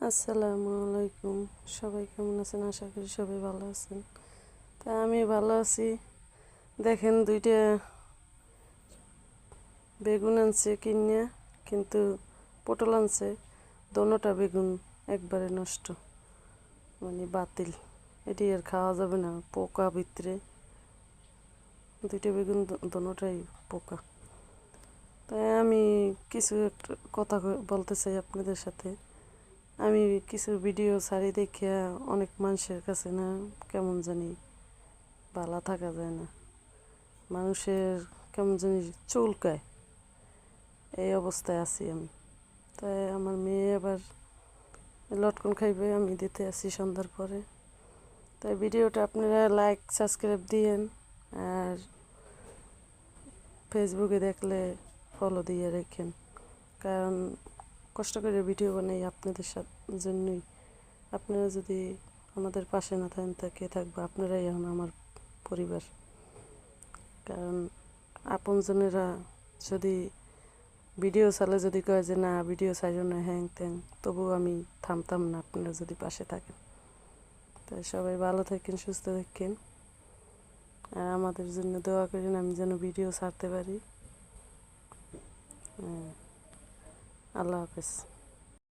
আসসালামু আলাইকুম। সবাই কেমন আছেন? আশা করি সবাই ভালো আছেন। তা আমি ভালো আছি। দেখেন দুইটা বেগুন আনছে কিনে কিন্তু পটল আনছে, দোনোটা বেগুন একবারে নষ্ট মানে বাতিল। এটি আর খাওয়া যাবে না, পোকা ভিতরে। দুইটা বেগুন দোনোটাই পোকা। তাই আমি কিছু একটা কথা বলতে চাই আপনাদের সাথে। আমি কিছু ভিডিও ছাড়ি দেখিয়া অনেক মানুষের কাছে না কেমন জানি ভালো থাকা যায় না। মানুষের কেমন জানি চুলকায়। এই অবস্থায় আছি আমি। তাই আমার মেয়ে আবার লটকন খাইবে, আমি দিতে আসি সন্ধ্যার পরে। তাই ভিডিওটা আপনারা লাইক সাবস্ক্রাইব দিয়েন, আর ফেসবুকে দেখলে ফলো দিয়ে রেখেন। কারণ কষ্ট করে ভিডিও বানাই আপনাদের জন্যই। আপনারা যদি আমাদের পাশে না থাকেন, তা কে থাকবে? আপনারাই এখন আমার পরিবার। কারণ আপনজনেরা যদি ভিডিও চালে যদি কয় যে, না, ভিডিও চাইও না, হ্যাং ত্যাং, তবুও আমি থামতাম না, আপনারা যদি পাশে থাকেন। তাই সবাই ভালো থাকেন, সুস্থ থাকেন। আর আমাদের জন্য দোয়া করেন, আমি যেন ভিডিও ছাড়তে পারি। হ্যাঁ। আল্লাহ হাফেজ।